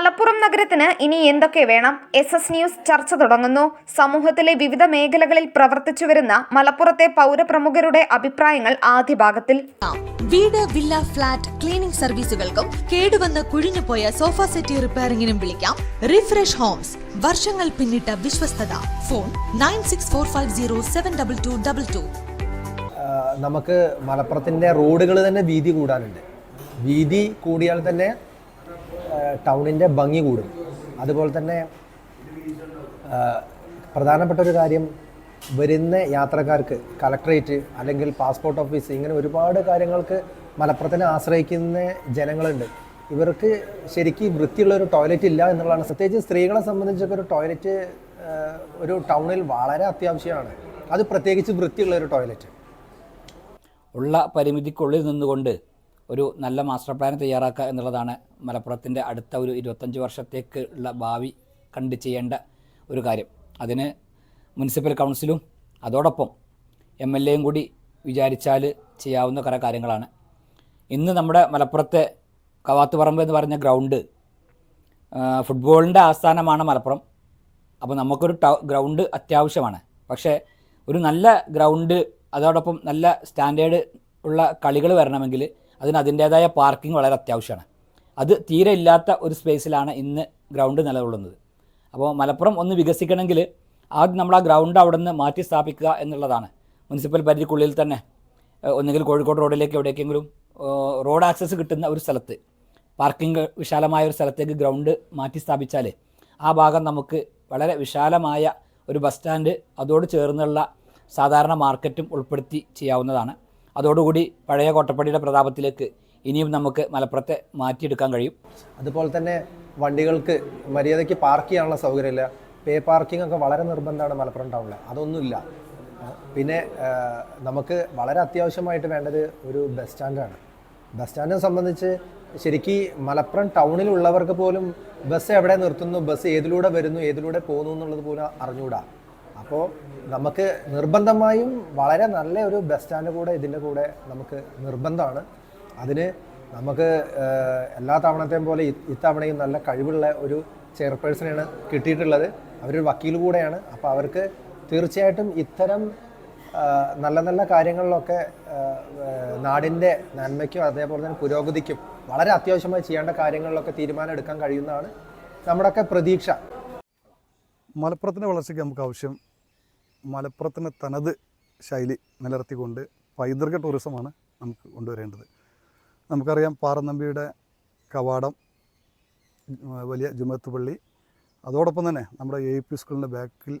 മലപ്പുറം നഗരത്തിന് ഇനി എന്തൊക്കെ വേണം? എസ് എസ് ന്യൂസ് ചർച്ച തുടങ്ങുന്നു. സമൂഹത്തിലെ വിവിധ മേഖലകളിൽ പ്രവർത്തിച്ചു വരുന്ന മലപ്പുറത്തെ പൗരപ്രമുഖരുടെ അഭിപ്രായങ്ങൾ ആദ്യ ഭാഗത്തിൽ വീട് വില്ല ഫ്ലാറ്റ് ക്ലീനിംഗ് സർവീസുകൾക്കും കേടുവന്ന കുഴിഞ്ഞുപോയ സോഫ സെറ്റി റിപ്പയറിംഗിനും വിളിക്കാം. റിഫ്രഷ് ഹോംസ് വർഷങ്ങൾ പിന്നിട്ട വിശ്വസ്തത. Phone nine six four five zero seven double two double two നമുക്ക് മലപ്പുറത്തിന്റെ റോഡുകൾ തന്നെ വീതി കൂടാനുണ്ട്. വീതി കൂടിയാൽ തന്നെ ടൗണിന്റെ ഭംഗി കൂടും. അതുപോലെ തന്നെ പ്രധാനപ്പെട്ട ഒരു കാര്യം വരുന്ന യാത്രക്കാർക്ക് കളക്ട്രേറ്റ് അല്ലെങ്കിൽ പാസ്പോർട്ട് ഓഫീസ് ഇങ്ങനെ ഒരുപാട് കാര്യങ്ങൾക്ക് മലപ്പുറത്തിനെ ആശ്രയിക്കുന്ന ജനങ്ങളുണ്ട്. ഇവർക്ക് ശരിക്കും വൃത്തിയുള്ള ഒരു ടോയ്ലറ്റ് ഇല്ല എന്നുള്ളതാണ്. പ്രത്യേകിച്ച് സ്ത്രീകളെ സംബന്ധിച്ചൊക്കെ ഒരു ടോയ്ലറ്റ് ഒരു ടൗണിൽ വളരെ അത്യാവശ്യമാണ്. അത് പ്രത്യേകിച്ച് വൃത്തിയുള്ള ഒരു ടോയ്ലറ്റ് ഉള്ള പരിമിതിക്കുള്ളിൽ നിന്നുകൊണ്ട് ഒരു നല്ല മാസ്റ്റർ പ്ലാൻ തയ്യാറാക്കുക എന്നുള്ളതാണ് മലപ്പുറത്തിന്റെ അടുത്ത ഒരു ഇരുപത്തഞ്ച് വർഷത്തേക്ക് ഉള്ള ഭാവി കണ്ട് ചെയ്യേണ്ട ഒരു കാര്യം. അതിന് മുനിസിപ്പൽ കൗൺസിലും അതോടൊപ്പം എം എൽ എയും കൂടി വിചാരിച്ചാൽ ചെയ്യാവുന്ന കുറേ കാര്യങ്ങളാണ്. ഇന്ന് നമ്മുടെ മലപ്പുറത്തെ കവാത്തുപറമ്പ് എന്ന് പറഞ്ഞ ഗ്രൗണ്ട് ഫുട്ബോളിന്റെ ആസ്ഥാനമാണ് മലപ്പുറം. അപ്പോൾ നമുക്കൊരു ടൗ ഗ്രൗണ്ട് അത്യാവശ്യമാണ്. പക്ഷേ ഒരു നല്ല ഗ്രൗണ്ട് അതോടൊപ്പം നല്ല സ്റ്റാൻഡേർഡ് ഉള്ള കളികൾ വരണമെങ്കിൽ അതിന് അതിന്റേതായ പാർക്കിംഗ് വളരെ അത്യാവശ്യമാണ്. അത് തീരെ ഇല്ലാത്ത ഒരു സ്പേസിലാണ് ഇന്ന് ഗ്രൗണ്ട് നിലകൊള്ളുന്നത്. അപ്പോൾ മലപ്പുറം ഒന്ന് വികസിക്കണമെങ്കിൽ ആദ്യം നമ്മൾ ആ ഗ്രൗണ്ട് അവിടെ നിന്ന് മാറ്റി സ്ഥാപിക്കുക എന്നുള്ളതാണ്. മുനിസിപ്പൽ പരിധിക്കുള്ളിൽ തന്നെ ഒന്നുകിൽ കോഴിക്കോട് റോഡിലേക്ക് എവിടേക്കെങ്കിലും റോഡ് ആക്സസ് കിട്ടുന്ന ഒരു സ്ഥലത്ത് പാർക്കിംഗ് വിശാലമായ ഒരു സ്ഥലത്തേക്ക് ഗ്രൗണ്ട് മാറ്റി സ്ഥാപിച്ചാൽ ആ ഭാഗം നമുക്ക് വളരെ വിശാലമായ ഒരു ബസ് സ്റ്റാൻഡ് അതോട് ചേർന്നുള്ള സാധാരണ മാർക്കറ്റും ഉൾപ്പെടുത്തി ചെയ്യാവുന്നതാണ്. അതോടുകൂടി പഴയ കോട്ടപ്പടിയുടെ പ്രതാപത്തിലേക്ക് ഇനിയും നമുക്ക് മലപ്പുറത്തെ മാറ്റിയെടുക്കാൻ കഴിയും. അതുപോലെ തന്നെ വണ്ടികൾക്ക് മര്യാദയ്ക്ക് പാർക്ക് ചെയ്യാനുള്ള സൗകര്യമില്ല. പേ പാർക്കിംഗ് ഒക്കെ വളരെ നിർബന്ധമാണ് മലപ്പുറം ടൗണിൽ അതൊന്നുമില്ല. പിന്നെ നമുക്ക് വളരെ അത്യാവശ്യമായിട്ട് വേണ്ടത് ഒരു ബസ് സ്റ്റാൻഡാണ്. ബസ് സ്റ്റാൻഡിനെ സംബന്ധിച്ച് ശരിക്ക് മലപ്പുറം ടൗണിലുള്ളവർക്ക് പോലും ബസ് എവിടെ നിർത്തുന്നു ബസ് ഏതിലൂടെ വരുന്നു ഏതിലൂടെ പോകുന്നു എന്നുള്ളത് പോലും അറിഞ്ഞുകൂടാ. അപ്പോൾ നമുക്ക് നിർബന്ധമായും വളരെ നല്ല ഒരു ബസ് സ്റ്റാൻഡ് കൂടെ ഇതിന്റെ കൂടെ നമുക്ക് നിർബന്ധമാണ്. അതിന് നമുക്ക് എല്ലാ തവണത്തെയും പോലെ ഇത്തവണയും നല്ല കഴിവുള്ള ഒരു ചെയർപേഴ്സണെയാണ് കിട്ടിയിട്ടുള്ളത്. അവരൊരു വക്കീൽ കൂടെയാണ്. അപ്പോൾ അവർക്ക് തീർച്ചയായിട്ടും ഇത്തരം നല്ല നല്ല കാര്യങ്ങളിലൊക്കെ നാടിന്റെ നന്മയ്ക്കും അതേപോലെ തന്നെ പുരോഗതിക്കും വളരെ അത്യാവശ്യമായി ചെയ്യേണ്ട കാര്യങ്ങളിലൊക്കെ തീരുമാനം എടുക്കാൻ കഴിയുന്നതാണ് നമ്മുടെയൊക്കെ പ്രതീക്ഷ. മലപ്പുറത്തിന്റെ വളർച്ചയ്ക്ക് നമുക്ക് ആവശ്യം മലപ്പുറത്തിന്റെ തനത് ശൈലി നിലനിർത്തിക്കൊണ്ട് പൈതൃക ടൂറിസമാണ് നമുക്ക് കൊണ്ടുവരേണ്ടത്. നമുക്കറിയാം പാറനമ്പിയുടെ കവാടം വലിയ ജുമത്ത് പള്ളി. അതോടൊപ്പം തന്നെ നമ്മുടെ എ പി സ്കൂളിന്റെ ബാക്കിൽ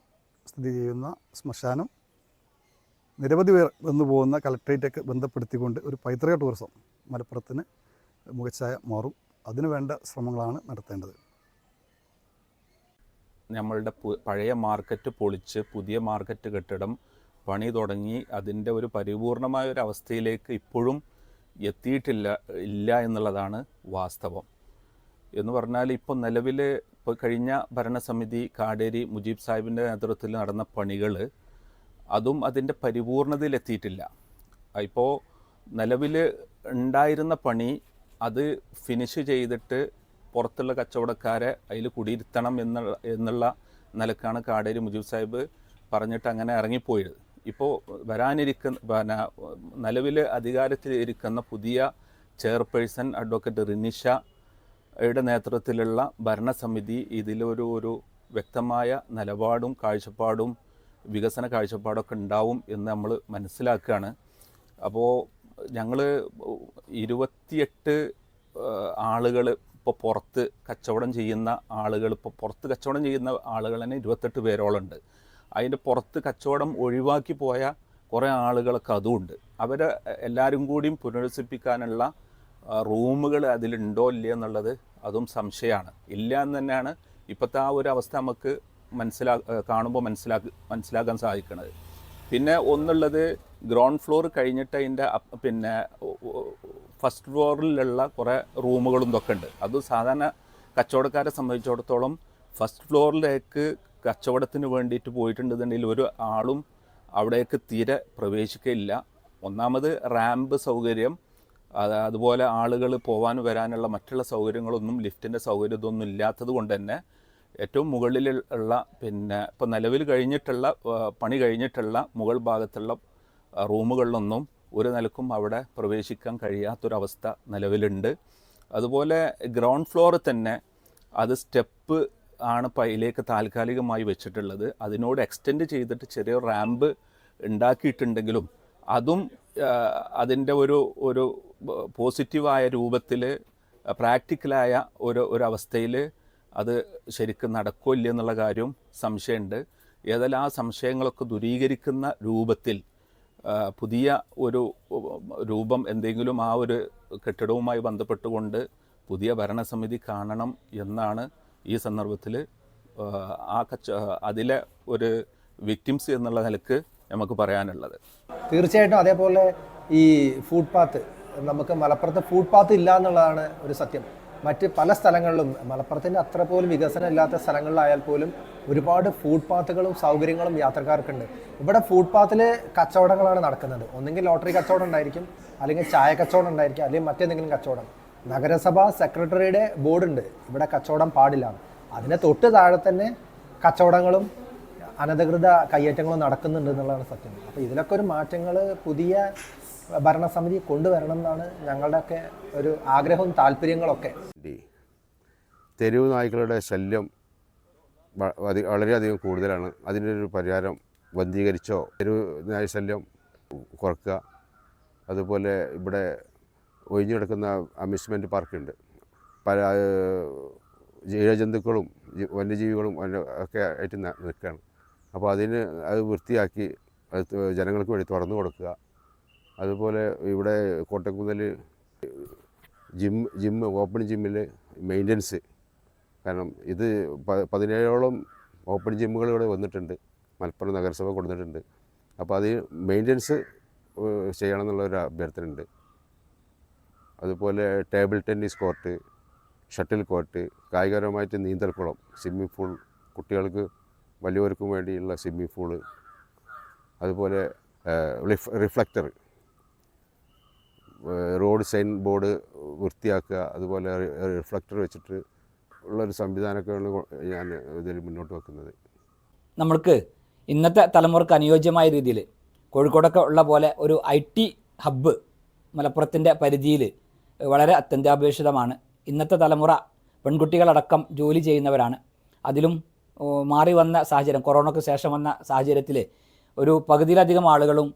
സ്ഥിതി ചെയ്യുന്ന ശ്മശാനം. നിരവധി പേർ വന്നു പോകുന്ന കളക്ട്രേറ്റൊക്കെ ബന്ധപ്പെടുത്തിക്കൊണ്ട് ഒരു പൈതൃക ടൂറിസം മലപ്പുറത്തിന് മുഖച്ഛായ മാറും. അതിനു വേണ്ട ശ്രമങ്ങളാണ് നടത്തേണ്ടത്. നമ്മളുടെ പഴയ മാർക്കറ്റ് പൊളിച്ച് പുതിയ മാർക്കറ്റ് കെട്ടിടം പണി തുടങ്ങി അതിന്റെ ഒരു പരിപൂർണമായ ഒരു അവസ്ഥയിലേക്ക് ഇപ്പോഴും എത്തിയിട്ടില്ല ഇല്ല എന്നുള്ളതാണ് വാസ്തവം. എന്ന് പറഞ്ഞാൽ ഇപ്പോൾ നിലവിൽ ഇപ്പോൾ കഴിഞ്ഞ ഭരണസമിതി കാടേരി മുജീബ് സാഹിബിന്റെ നേതൃത്വത്തിൽ നടന്ന പണികൾ അതും അതിന്റെ പരിപൂർണതയിലെത്തിയിട്ടില്ല ഇപ്പോൾ നിലവിൽ ഉണ്ടായിരുന്ന പണി അത് ഫിനിഷ് ചെയ്തിട്ട് പുറത്തുള്ള കച്ചവടക്കാരെ അതിൽ കുടിയിരുത്തണം എന്നുള്ള എന്നുള്ള നിലക്കാണ് കാടേരി മുജീബ് സാഹിബ് പറഞ്ഞിട്ട് അങ്ങനെ ഇറങ്ങിപ്പോയത്. ഇപ്പോൾ വരാനിരിക്കുന്ന പിന്നെ നിലവിൽ അധികാരത്തിൽ ഇരിക്കുന്ന പുതിയ ചെയർപേഴ്സൺ അഡ്വക്കേറ്റ് റിനിഷ യുടെ നേതൃത്വത്തിലുള്ള ഭരണസമിതി ഇതിലൊരു ഒരു വ്യക്തമായ നിലപാടും കാഴ്ചപ്പാടും വികസന കാഴ്ചപ്പാടൊക്കെ ഉണ്ടാവും എന്ന് നമ്മൾ മനസ്സിലാക്കുകയാണ് അപ്പോൾ ഞങ്ങൾ ഇരുപത്തിയെട്ട് ആളുകൾ ഇപ്പോൾ പുറത്ത് കച്ചവടം ചെയ്യുന്ന ആളുകൾ ഇപ്പോൾ പുറത്ത് കച്ചവടം ചെയ്യുന്ന ആളുകൾ തന്നെ ഇരുപത്തെട്ട് പേരോളുണ്ട്. അതിന്റെ പുറത്ത് കച്ചവടം ഒഴിവാക്കി പോയ കുറേ ആളുകളൊക്കെ അതുമുണ്ട്. അവരെ എല്ലാവരും കൂടിയും പുനരസിപ്പിക്കാനുള്ള റൂമുകൾ അതിലുണ്ടോ ഇല്ല എന്നുള്ളത് അതും സംശയമാണ്. ഇല്ല എന്ന് തന്നെയാണ് ഇപ്പോഴത്തെ ആ ഒരു അവസ്ഥ നമുക്ക് മനസ്സിലാ കാണുമ്പോൾ മനസ്സിലാക്കി മനസ്സിലാക്കാൻ സാധിക്കുന്നത് പിന്നെ ഒന്നുള്ളത് ഗ്രൗണ്ട് ഫ്ലോർ കഴിഞ്ഞിട്ട് അതിന്റെ പിന്നെ ഫസ്റ്റ് ഫ്ലോറിലുള്ള കുറേ റൂമുകളും ഇതൊക്കെ ഉണ്ട്. അത് സാധാരണ കച്ചവടക്കാരെ സംബന്ധിച്ചിടത്തോളം ഫസ്റ്റ് ഫ്ലോറിലേക്ക് കച്ചവടത്തിന് വേണ്ടിയിട്ട് പോയിട്ടുണ്ടെന്നുണ്ടെങ്കിൽ ഒരു ആളും അവിടേക്ക് തീരെ പ്രവേശിക്കില്ല ഒന്നാമത് റാമ്പ് സൗകര്യം അതുപോലെ ആളുകൾ പോകാൻ വരാനുള്ള മറ്റുള്ള സൗകര്യങ്ങളൊന്നും ലിഫ്റ്റിന്റെ സൗകര്യം ഇതൊന്നും ഇല്ലാത്തത് കൊണ്ട് തന്നെ ഏറ്റവും മുകളിലുള്ള പിന്നെ ഇപ്പോൾ നിലവിൽ കഴിഞ്ഞിട്ടുള്ള പണി കഴിഞ്ഞിട്ടുള്ള മുകൾ ഭാഗത്തുള്ള റൂമുകളിലൊന്നും ഒരു നിലക്കും അവിടെ പ്രവേശിക്കാൻ കഴിയാത്തൊരവസ്ഥ നിലവിലുണ്ട്. അതുപോലെ ഗ്രൗണ്ട് ഫ്ലോർ തന്നെ അത് സ്റ്റെപ്പ് ആണ് പൈലേക്ക് താൽക്കാലികമായി വെച്ചിട്ടുള്ളത്. അതിനോട് എക്സ്റ്റെൻഡ് ചെയ്തിട്ട് ചെറിയ റാമ്പ് ഉണ്ടാക്കിയിട്ടുണ്ടെങ്കിലും അതും അതിന്റെ ഒരു ഒരു പോസിറ്റീവായ രൂപത്തിൽ പ്രാക്ടിക്കലായ ഒരു ഒരു അവസ്ഥയിൽ അത് ശരിക്കും നടക്കില്ല എന്നുള്ള കാര്യം സംശയമുണ്ട്. ഏതായാലും ആ സംശയങ്ങളൊക്കെ ദുരീകരിക്കുന്ന രൂപത്തിൽ പുതിയ ഒരു രൂപം എന്തെങ്കിലും ആ ഒരു കെട്ടിടവുമായി ബന്ധപ്പെട്ടുകൊണ്ട് പുതിയ ഭരണസമിതി കാണണം എന്നാണ് ഈ സന്ദർഭത്തിൽ ആ കച്ച അതിലെ ഒരു വിക്ടിംസ് എന്നുള്ള നിലയ്ക്ക് നമുക്ക് പറയാനുള്ളത്. തീർച്ചയായിട്ടും അതേപോലെ ഈ ഫുഡ് പാത്ത് നമുക്ക് മലപ്പുറത്ത് ഫുഡ് പാത്ത് ഇല്ല എന്നുള്ളതാണ് ഒരു സത്യം. മറ്റ് പല സ്ഥലങ്ങളിലും മലപ്പുറത്തിന്റെ അത്ര പോലും വികസനം ഇല്ലാത്ത സ്ഥലങ്ങളിലായാൽ പോലും ഒരുപാട് ഫുഡ് പാത്തുകളും സൗകര്യങ്ങളും യാത്രക്കാർക്കുണ്ട്. ഇവിടെ ഫുഡ് പാത്തിൽ കച്ചവടങ്ങളാണ് നടക്കുന്നത്. ഒന്നെങ്കിൽ ലോട്ടറി കച്ചവടം ഉണ്ടായിരിക്കും അല്ലെങ്കിൽ ചായ കച്ചവടം ഉണ്ടായിരിക്കും അല്ലെങ്കിൽ മറ്റെന്തെങ്കിലും കച്ചവടം. നഗരസഭ സെക്രട്ടറിയുടെ ബോർഡുണ്ട് ഇവിടെ കച്ചവടം പാടില്ല. അതിനെ തൊട്ട് താഴെ തന്നെ കച്ചവടങ്ങളും അനധികൃത കയ്യേറ്റങ്ങളും നടക്കുന്നുണ്ട് എന്നുള്ളതാണ് സത്യം. അപ്പോൾ ഇതിലൊക്കെ ഒരു മാറ്റങ്ങൾ പുതിയ ഭരണസമിതി കൊണ്ടുവരണം എന്നാണ് ഞങ്ങളുടെയൊക്കെ ഒരു ആഗ്രഹവും താല്പര്യങ്ങളൊക്കെ. തെരുവ് നായ്ക്കളുടെ ശല്യം വളരെയധികം കൂടുതലാണ്. അതിന്റെ ഒരു പരിഹാരം ബന്ധീകരിച്ചോ തെരുവ് നായ ശല്യം കുറക്കുക. അതുപോലെ ഇവിടെ ഒഴിഞ്ഞു കിടക്കുന്ന അമ്യൂസ്മെന്റ് പാർക്കുണ്ട്. പല ജീവജന്തുക്കളും വന്യജീവികളും ഒക്കെ ആയിട്ട് നിൽക്കുകയാണ്. അപ്പോൾ അതിന് അത് വൃത്തിയാക്കി ജനങ്ങൾക്ക് വേണ്ടി തുറന്നു കൊടുക്കുക. അതുപോലെ ഇവിടെ കോട്ടക്കുന്നിൽ ജിം ജിം ഓപ്പൺ ജിമ്മിൽ മെയിന്റനൻസ്. കാരണം ഇത് പതിനേഴോളം ഓപ്പൺ ജിമ്മുകൾ ഇവിടെ വന്നിട്ടുണ്ട്. മലപ്പുറം നഗരസഭ കൊടുത്തിട്ടുണ്ട്. അപ്പോൾ അത് മെയിന്റനൻസ് ചെയ്യണം എന്നുള്ളൊരു അഭ്യർത്ഥന ഉണ്ട് അതുപോലെ table tennis court shuttle court കായികപരമായിട്ട് നീന്തൽക്കുളം സ്വിമ്മിംഗ് പൂൾ കുട്ടികൾക്ക് വലിയവർക്കും വേണ്ടിയുള്ള സ്വിമ്മിംഗ് പൂൾ. അതുപോലെ റിഫ്ലക്ടർ. റോഡ് സൈൻ ബോർഡ് വൃത്തിയാക്കുക അതുപോലെ റിഫ്ലക്ടർ വെച്ചിട്ട് ഉള്ളൊരു സംവിധാനമൊക്കെയാണ് ഞാൻ ഇതിൽ മുന്നോട്ട് വെക്കുന്നത്. നമ്മൾക്ക് ഇന്നത്തെ തലമുറയ്ക്ക് അനുയോജ്യമായ രീതിയിൽ കോഴിക്കോടൊക്കെ ഉള്ള പോലെ ഒരു ഐ ടി ഹബ്ബ് മലപ്പുറത്തിന്റെ പരിധിയിൽ വളരെ അത്യന്താപേക്ഷിതമാണ്. ഇന്നത്തെ തലമുറ പെൺകുട്ടികളടക്കം ജോലി ചെയ്യുന്നവരാണ്. അതിലും മാറി വന്ന സാഹചര്യം കൊറോണയ്ക്ക് ശേഷം വന്ന സാഹചര്യത്തിൽ ഒരു പകുതിയിലധികം ആളുകളും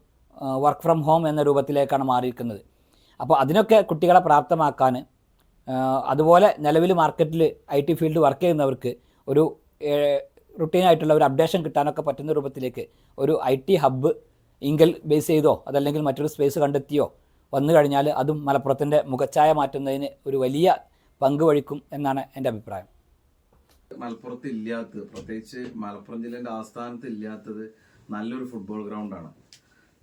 വർക്ക് ഫ്രം ഹോം എന്ന രൂപത്തിലേക്കാണ് മാറിയിരിക്കുന്നത്. അപ്പോൾ അതിനൊക്കെ കുട്ടികളെ പ്രാപ്തമാക്കാൻ അതുപോലെ നിലവിൽ മാർക്കറ്റിൽ ഐ ടി ഫീൽഡ് വർക്ക് ചെയ്യുന്നവർക്ക് ഒരു റുട്ടീനായിട്ടുള്ള ഒരു അപ്ഡേഷൻ കിട്ടാനൊക്കെ പറ്റുന്ന രൂപത്തിലേക്ക് ഒരു I T hub Inkel base ചെയ്തോ അതല്ലെങ്കിൽ മറ്റൊരു സ്പേസ് കണ്ടെത്തിയോ വന്നു കഴിഞ്ഞാൽ അതും മലപ്പുറത്തിന്റെ മുഖച്ഛായ മാറ്റുന്നതിന് ഒരു വലിയ പങ്ക് വഹിക്കും എന്നാണ് എന്റെ അഭിപ്രായം. മലപ്പുറത്ത് ഇല്ലാത്തത് പ്രത്യേകിച്ച് മലപ്പുറം ജില്ലേന്റെ ആസ്ഥാനത്ത് ഇല്ലാത്തത് നല്ലൊരു ഫുട്ബോൾ ഗ്രൗണ്ടാണ്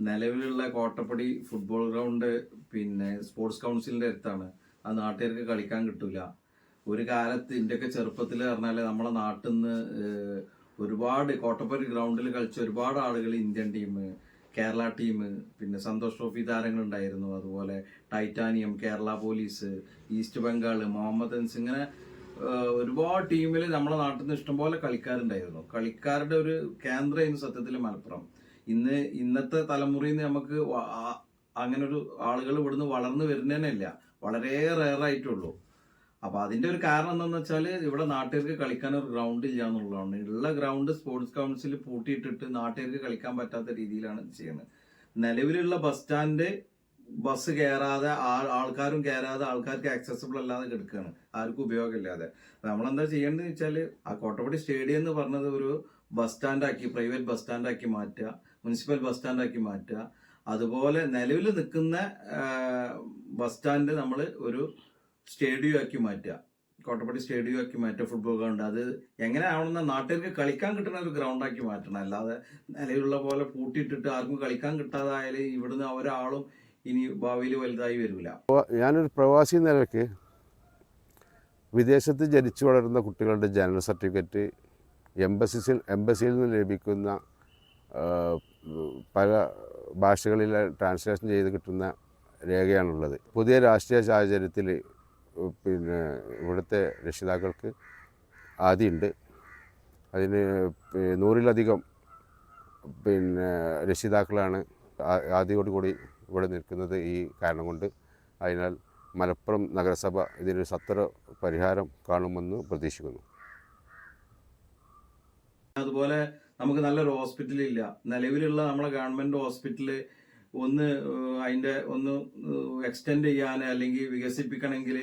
നിലവിലുള്ള കോട്ടപ്പടി ഫുട്ബോൾ ഗ്രൗണ്ട് പിന്നെ സ്പോർട്സ് കൗൺസിലിന്റെ അടുത്താണ്. ആ നാട്ടുകാർക്ക് കളിക്കാൻ കിട്ടൂല. ഒരു കാലത്ത് ഇന്ത്യയൊക്കെ ചെറുപ്പത്തിൽ പറഞ്ഞാൽ നമ്മളെ നാട്ടിൽ നിന്ന് ഒരുപാട് കോട്ടപ്പടി ഗ്രൗണ്ടിൽ കളിച്ച ഒരുപാട് ആളുകൾ ഇന്ത്യൻ ടീം കേരള ടീം പിന്നെ സന്തോഷ് ട്രോഫി താരങ്ങളുണ്ടായിരുന്നു. അതുപോലെ titanium Kerala police east Bengal Mohammedans ഇങ്ങനെ ഒരുപാട് ടീമിൽ നമ്മളെ നാട്ടിൽ നിന്ന് ഇഷ്ടംപോലെ കളിക്കാരുണ്ടായിരുന്നു. കളിക്കാരുടെ ഒരു കേന്ദ്രമായിരുന്നു സത്യത്തിൽ മലപ്പുറം. ഇന്ന് ഇന്നത്തെ തലമുറയിൽ നിന്ന് നമുക്ക് അങ്ങനെ ഒരു ആളുകൾ ഇവിടുന്ന് വളർന്നു വരുന്നതന്നെയില്ല വളരെ റെയർ ആയിട്ടുള്ളൂ. അപ്പൊ അതിന്റെ ഒരു കാരണം എന്താണെന്ന് വെച്ചാൽ ഇവിടെ നാട്ടുകാർക്ക് കളിക്കാൻ ഒരു ഗ്രൗണ്ട് ഇല്ല എന്നുള്ളതാണ്. ഉള്ള ഗ്രൗണ്ട് സ്പോർട്സ് കൗൺസിൽ പൂട്ടിയിട്ടിട്ട് നാട്ടുകാർക്ക് കളിക്കാൻ പറ്റാത്ത രീതിയിലാണ് ചെയ്യുന്നത്. നിലവിലുള്ള ബസ് സ്റ്റാൻഡ് ബസ് കയറാതെ ആൾ ആൾക്കാരും കയറാതെ ആൾക്കാർക്ക് ആക്സസിബിൾ അല്ലാതെ കിടക്കുകയാണ് ആർക്കും ഉപയോഗമില്ലാതെ. നമ്മളെന്താ ചെയ്യേണ്ടതെന്ന് വെച്ചാൽ ആ കോട്ടപ്പടി സ്റ്റേഡിയം എന്ന് പറഞ്ഞത് ഒരു ബസ് സ്റ്റാൻഡാക്കി പ്രൈവറ്റ് ബസ് സ്റ്റാൻഡാക്കി മാറ്റുക. മുനിസിപ്പൽ ബസ് സ്റ്റാൻഡാക്കി മാറ്റുക. അതുപോലെ നിലവിൽ നിൽക്കുന്ന ബസ് സ്റ്റാൻഡ് നമ്മൾ ഒരു സ്റ്റേഡിയം ആക്കി മാറ്റുക. കോട്ടപ്പടി സ്റ്റേഡിയം ആക്കി മാറ്റുക ഫുട്ബോൾ ഗ്രൗണ്ട്. അത് എങ്ങനെ ആവണമെന്ന നാട്ടുകാർക്ക് കളിക്കാൻ കിട്ടുന്ന ഒരു ഗ്രൗണ്ടാക്കി മാറ്റണം. അല്ലാതെ നിലവിലുള്ള പോലെ പൂട്ടിയിട്ടിട്ട് ആർക്കും കളിക്കാൻ കിട്ടാതായാൽ ഇവിടുന്ന് ഒരാളും ഇനി ഭാവിയിൽ വലുതായി വരില്ല. ഞാനൊരു പ്രവാസി നിലയ്ക്ക് വിദേശത്ത് ജനിച്ചു വളരുന്ന കുട്ടികളുടെ ജനന സർട്ടിഫിക്കറ്റ് എംബസിസിൽ എംബസിയിൽ നിന്ന് ലഭിക്കുന്ന പല ഭാഷകളിൽ ട്രാൻസ്ലേഷൻ ചെയ്ത് കിട്ടുന്ന രേഖയാണുള്ളത്. പുതിയ രാഷ്ട്രീയ സാഹചര്യത്തിൽ പിന്നെ ഇവിടുത്തെ രക്ഷിതാക്കൾക്ക് ആദ്യമുണ്ട് അതിന് നൂറിലധികം പിന്നെ രക്ഷിതാക്കളാണ് ആദ്യയോടുകൂടി ഇവിടെ നിൽക്കുന്നത് ഈ കാരണം കൊണ്ട്. അതിനാൽ മലപ്പുറം നഗരസഭ ഇതിനൊരു സത്വര പരിഹാരം കാണുമെന്ന് പ്രതീക്ഷിക്കുന്നു. അതുപോലെ നമുക്ക് നല്ലൊരു ഹോസ്പിറ്റൽ ഇല്ല. നിലവിലുള്ള നമ്മളെ ഗവൺമെന്റ് ഹോസ്പിറ്റൽ ഒന്ന് അതിന്റെ ഒന്ന് എക്സ്റ്റെൻഡ് ചെയ്യാൻ അല്ലെങ്കിൽ വികസിപ്പിക്കണമെങ്കിൽ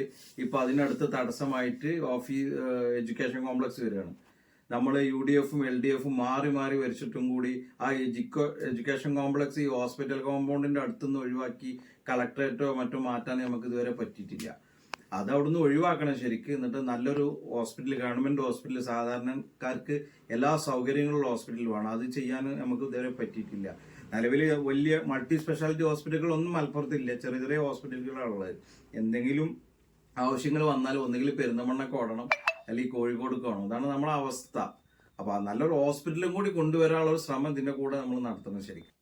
ഇപ്പോൾ അതിനടുത്ത് തടസ്സമായിട്ട് ഓഫീസ് എഡ്യൂക്കേഷൻ കോംപ്ലക്സ് വരികയാണ്. നമ്മൾ യു ഡി എഫും എൽ ഡി എഫും മാറി മാറി വരച്ചിട്ടും കൂടി ആ എജുക്കോ എഡ്യൂക്കേഷൻ കോംപ്ലക്സ് ഈ ഹോസ്പിറ്റൽ കോമ്പൗണ്ടിന്റെ അടുത്തുനിന്ന് ഒഴിവാക്കി കളക്ടറേറ്റോ മറ്റോ മാറ്റാൻ നമുക്ക് ഇതുവരെ പറ്റിയിട്ടില്ല. അത് അവിടുന്ന് ഒഴിവാക്കണം ശരിക്ക്. എന്നിട്ട് നല്ലൊരു ഹോസ്പിറ്റൽ ഗവൺമെന്റ് ഹോസ്പിറ്റൽ സാധാരണക്കാർക്ക് എല്ലാ സൗകര്യങ്ങളുള്ള ഹോസ്പിറ്റൽ വേണം. അത് ചെയ്യാൻ നമുക്ക് ഇതുവരെ പറ്റിയിട്ടില്ല. നിലവിൽ വലിയ മൾട്ടി സ്പെഷ്യാലിറ്റി ഹോസ്പിറ്റലുകളൊന്നും മലപ്പുറത്തില്ല. ചെറിയ ചെറിയ ഹോസ്പിറ്റലുകളാണുള്ളത് എന്തെങ്കിലും ആവശ്യങ്ങൾ വന്നാൽ ഒന്നുകിൽ പെരുന്തമണ്ണൊക്കെ ഓടണം അല്ലെങ്കിൽ കോഴിക്കോട് കാണും അതാണ് നമ്മുടെ അവസ്ഥ. അപ്പൊ നല്ലൊരു ഹോസ്പിറ്റലും കൂടി കൊണ്ടുവരാനുള്ള ഒരു ശ്രമം ഇതിന്റെ കൂടെ നമ്മൾ നടത്തണം ശരിക്കും.